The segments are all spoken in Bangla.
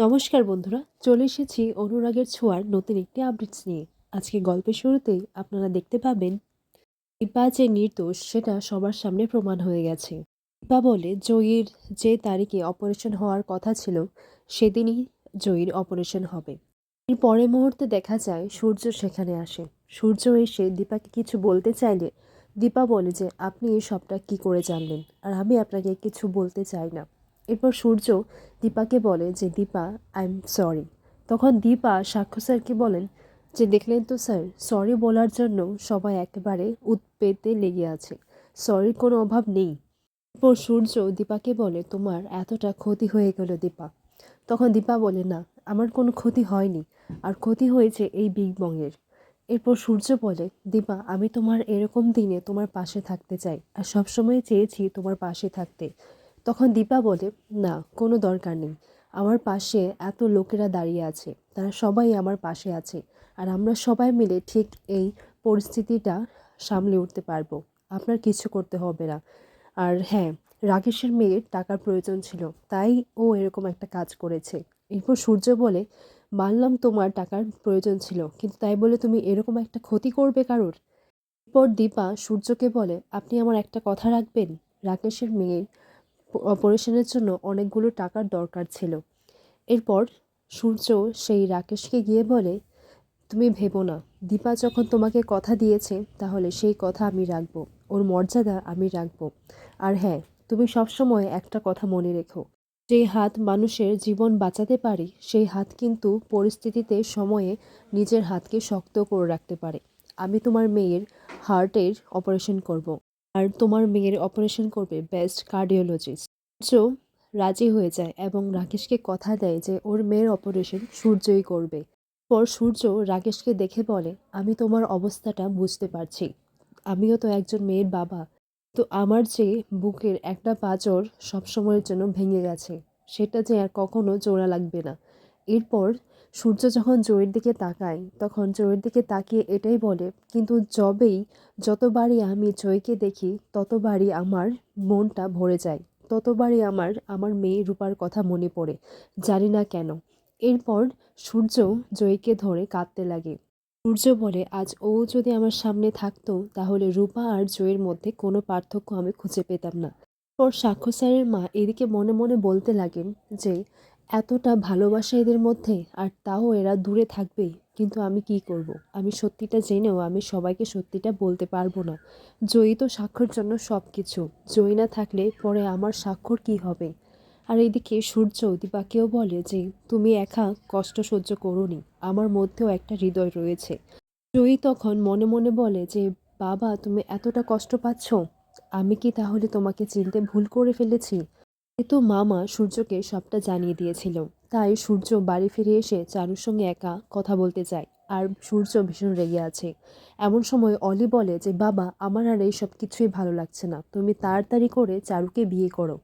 নমস্কার বন্ধুরা, চলে এসেছি অনুরাগের ছোঁয়ার নতুন একটি আপডেটস নিয়ে। আজকে গল্পের শুরুতেই আপনারা দেখতে পাবেন, দীপা যে নির্দোষ, সেটা সবার সামনে প্রমাণ হয়ে গেছে। দীপা বলে, জয়ীর যে তারিখে অপারেশন হওয়ার কথা ছিল, সেদিনই জয়ীর অপারেশন হবে। এর পরের মুহূর্তে দেখা যায়, সূর্য সেখানে আসে। সূর্য এসে দীপাকে কিছু বলতে চাইলে, দীপা বলে যে, আপনি এই সবটা কী করে জানলেন? আর আমি আপনাকে কিছু বলতে চাই না। এরপর সূর্য দীপাকে বলে যে, দীপা আই এম সরি তখন দীপা সাক্ষ্য স্যারকে বলেন যে, দেখলেন তো স্যার সরি বলার জন্য সবাই একেবারে উৎপেতে লেগে আছে। সরির কোনো অভাব নেই। এরপর সূর্য দীপাকে বলে, তোমার এতটা ক্ষতি হয়ে গেল দীপা। তখন দীপা বলে, না, আমার কোনো ক্ষতি হয়নি, আর ক্ষতি হয়েছে এই বিগ বংয়ের এরপর সূর্য বলে, দীপা, আমি তোমার এরকম দিনে তোমার পাশে থাকতে চাই, আর সবসময় চেয়েছি তোমার পাশে থাকতে। তখন দীপা বলে, না, কোনো দরকার নেই। আমার পাশে এত লোকেরা দাঁড়িয়ে আছে। তারা সবাই আমার পাশে আছে। আর আমরা সবাই মিলে ঠিক এই পরিস্থিতিটা সামলে উঠতে পারব। আপনার কিছু করতে হবে না। আর হ্যাঁ রাকেশের মেয়ের টাকার প্রয়োজন ছিল। তাই ও এরকম একটা কাজ করেছে। এরপর সূর্য বলে, মানলাম তোমার টাকার প্রয়োজন ছিল, কিন্তু তাই বলে তুমি এরকম একটা ক্ষতি করবে কারোর? এরপর দীপা সূর্যকে বলে, আপনি আমার একটা কথা রাখবেন? রাকেশের মেয়ের অপারেশনের জন্য অনেকগুলো টাকার দরকার ছিল। এরপর সূর্য সেই রাকেশকে গিয়ে বলে, তুমি ভেবো না। দীপা যখন তোমাকে কথা দিয়েছে, তাহলে সেই কথা আমি রাখব। ওর মর্যাদা আমি রাখব। আর হ্যাঁ তুমি সবসময় একটা কথা মনে রেখো। যে হাত মানুষের জীবন বাঁচাতে পারে, সেই হাত কিন্তু পরিস্থিতিতে সময়ে নিজের হাতকে শক্ত করে রাখতে পারে। আমি তোমার মেয়ের হার্টের অপারেশন করব। আর তোমার মেয়ের অপারেশন করবে বেস্ট কার্ডিওলজিস্ট। সূর্য রাজি হয়ে যায় এবং রাকেশকে কথা দেয় যে ওর মেয়ের অপারেশন সূর্যই করবে। পর সূর্য রাকেশকে দেখে বলে, আমি তোমার অবস্থাটা বুঝতে পারছি। আমিও তো একজন মেয়ের বাবা। তো আমার যে বুকের একটা পাঁচর সবসময়ের জন্য ভেঙে গেছে, সেটা যে আর কখনো জোড়া লাগবে না। এরপর সূর্য যখন জয়ের দিকে তাকায়, তখন জয়ের দিকে তাকিয়ে এটাই বলে, কিন্তু যবেই যতবারই আমি জয়কে দেখি, ততবারই আমার মনটা ভরে যায়। ততবারই আমার আমার মেয়ে রূপার কথা মনে পড়ে, জানি না কেন। এরপর সূর্য জয়কে ধরে কাঁদতে লাগে। সূর্য বলে, আজ ও যদি আমার সামনে থাকতো, তাহলে রূপা আর জয়ের মধ্যে কোনো পার্থক্য আমি খুঁজে পেতাম না। পর সাক্ষ্য স্যারের মা এদিকে মনে মনে বলতে লাগেন যে, এতটা ভালোবাসা এদের মধ্যে, আর তাও এরা দূরে থাকবে কিন্তু আমি কি করব। আমি সত্যিটা জেনেও আমি সবাইকে সত্যিটা বলতে পারব না। জয়ী তো স্বাক্ষর জন্য সব কিছু জয়ী না থাকলে পরে আমার স্বাক্ষর কি হবে? আর এইদিকে সূর্য দীপাকেও বলে যে, তুমি একা কষ্ট সহ্য করোনি। আমার মধ্যেও একটা হৃদয় রয়েছে। জয়ী তখন মনে মনে বলে যে, বাবা, তুমি এতটা কষ্ট পাচ্ছ? আমি কি তাহলে তোমাকে চিনতে ভুল করে ফেলেছি? এ তো মামা সূর্যকে সবটা জানিয়ে দিয়েছিল। তাই সূর্য বাড়ি ফিরে এসে চারুর সঙ্গে একা কথা বলতে চায় আর সূর্য ভীষণ রেগে আছে। এমন সময় অলি বলে যে, বাবা, আমার আর এই সব কিছুই ভালো লাগছে না। তুমি তাড়াতাড়ি করে চারুকে বিয়ে করো।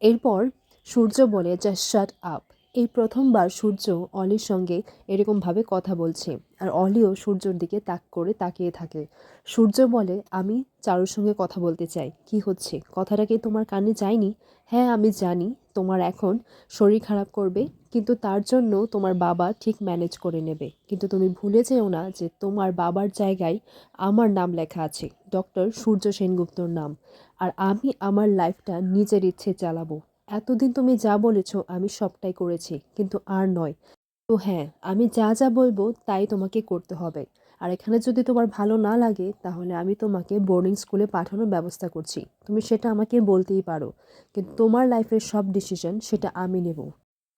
এরপর সূর্য বলে জাস্ট শাট আপ এই প্রথমবার সূর্য অলির সঙ্গে এরকমভাবে কথা বলছে আর অলিও সূর্যর দিকে তাক করে তাকিয়ে থাকে। সূর্য বলে, আমি চারুর সঙ্গে কথা বলতে চাই। কি হচ্ছে? কথাটা কি তোমার কানে যায়নি? হ্যাঁ আমি জানি। তোমার এখন শরীর খারাপ করবে, কিন্তু তার জন্য তোমার বাবা ঠিক ম্যানেজ করে নেবে। কিন্তু তুমি ভুলে যেও না যে তোমার বাবার জায়গায় আমার নাম লেখা আছে। ডক্টর সূর্য সেনগুপ্তর নাম। আর আমি আমার লাইফটা নিজের ইচ্ছে চালাবো। এতদিন তুমি যা বলেছ, আমি সবটাই করেছি, কিন্তু আর নয়। তো হ্যাঁ আমি যা যা বলব, তাই তোমাকে করতে হবে। আর এখানে যদি তোমার ভালো না লাগে, তাহলে আমি তোমাকে বোর্ডিং স্কুলে পাঠানোর ব্যবস্থা করছি। তুমি সেটা আমাকে বলতেই পারো। কিন্তু তোমার লাইফের সব ডিসিশন সেটা আমি নেব।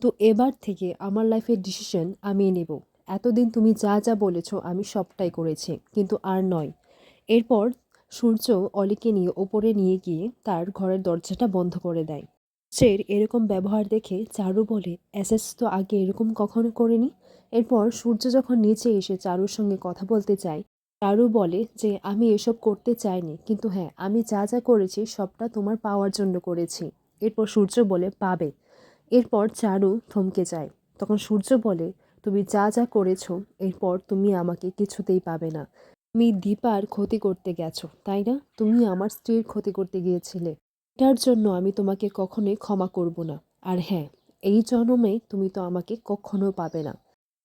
তো এবার থেকে আমার লাইফের ডিসিশন আমি নেব। এতদিন তুমি যা যা বলেছ, আমি সবটাই করেছি, কিন্তু আর নয়। এরপর সূর্য অলিকে নিয়ে, ওপরে নিয়ে গিয়ে তার ঘরের দরজাটা বন্ধ করে দেয়। সূর্যের এরকম ব্যবহার দেখে চারু বলে এসএস তো আগে এরকম কখনো করেনি? এরপর সূর্য যখন নিচে এসে চারুর সঙ্গে কথা বলতে চায় চারু বলে যে, আমি এসব করতে চাইনি, কিন্তু হ্যাঁ আমি যা যা করেছি সবটা তোমার পাওয়ার জন্য করেছি। এরপর সূর্য বলে, পাবে। এরপর চারু থমকে যায়। তখন সূর্য বলে, তুমি যা যা করেছ, এরপর তুমি আমাকে কিছুতেই পাবে না। তুমি দীপার ক্ষতি করতে গেছো, তাই না? তুমি আমার স্ত্রীর ক্ষতি করতে গিয়েছিলে। এটার জন্য আমি তোমাকে কখনোই ক্ষমা করব না। আর হ্যাঁ এই জন্মে তুমি তো আমাকে কখনো পাবে না।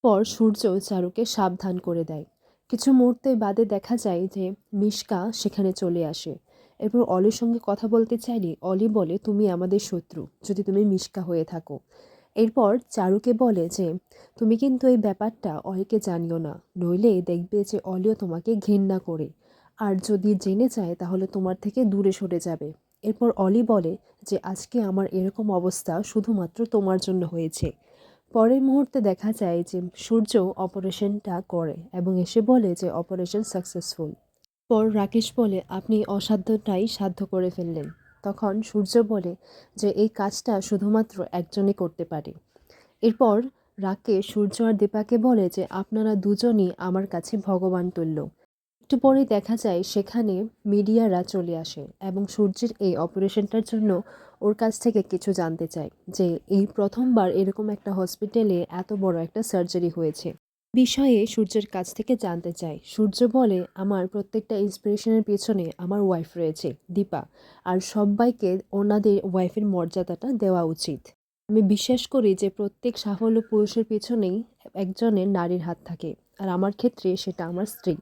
পর সূর্য চারুকে সাবধান করে দেয়। কিছু মুহূর্তে বাদে দেখা যায় যে মিশকা সেখানে চলে আসে। এরপর অলির সঙ্গে কথা বলতে চাইলে অলি বলে, তুমি আমাদের শত্রু, যদি তুমি মিশকা হয়ে থাকো। এরপর চারুকে বলে যে, তুমি কিন্তু এই ব্যাপারটা অলিকে জানিও না। নইলে দেখবে যে অলিও তোমাকে ঘেন্না করে। আর যদি জেনে যায়, তাহলে তোমার থেকে দূরে সরে যাবে। এরপর অলি বলে যে, আজকে আমার এরকম অবস্থা শুধুমাত্র তোমার জন্য হয়েছে। পরের মুহূর্তে দেখা যায় যে, সূর্য অপারেশনটা করে এবং এসে বলে যে, অপারেশন সাকসেসফুল। পর রাকেশ বলে, আপনি অসাধ্যটাই সাধ্য করে ফেললেন। তখন সূর্য বলে যে, এই কাজটা শুধুমাত্র একজনই করতে পারে। এরপর রাকেশ সূর্য আর দীপাকে বলে যে, আপনারা দুজনই আমার কাছে ভগবান তুল্য। একটু পরে দেখা যায় সেখানে মিডিয়ারা চলে আসে এবং সূর্যের এই অপারেশনটার জন্য ওর কাছ থেকে কিছু জানতে চায় যে এই প্রথমবার এরকম একটা হসপিটালে এত বড় একটা সার্জারি হয়েছে। বিষয়ে সূর্যের কাছ থেকে জানতে চায়। সূর্য বলে, আমার প্রত্যেকটা ইন্সপিরেশনের পেছনে আমার ওয়াইফ রয়েছে, দীপা। আর সবাইকে ওনাদের ওয়াইফের মর্যাদাটা দেওয়া উচিত। আমি বিশ্বাস করি যে প্রত্যেক সাফল্য পুরুষের পেছনেই একজনের নারীর হাত থাকে। আর আমার ক্ষেত্রে সেটা আমার স্ত্রী।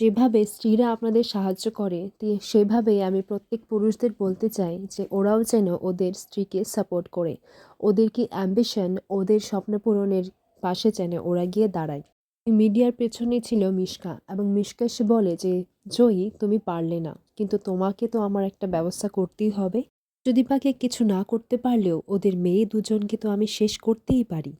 যেভাবে স্ত্রীরা আপনাদের সাহায্য করে সেভাবেই আমি প্রত্যেক পুরুষদের বলতে চাই যে ওরাও যেন ওদের স্ত্রীকে সাপোর্ট করে। ওদের কি অ্যাম্বিশন ওদের স্বপ্ন পূরণের পাশে যেন ওরা গিয়ে দাঁড়ায়। মিডিয়ার পেছনে ছিল মিশকা এবং মিশকা সে বলে যে, জয়ী, তুমি পারলে না, কিন্তু তোমাকে তো আমার একটা ব্যবস্থা করতেই হবে। যদি পাকে কিছু না করতে পারলেও ওদের মেয়ে দুজনকে তো আমি শেষ করতেই পারি।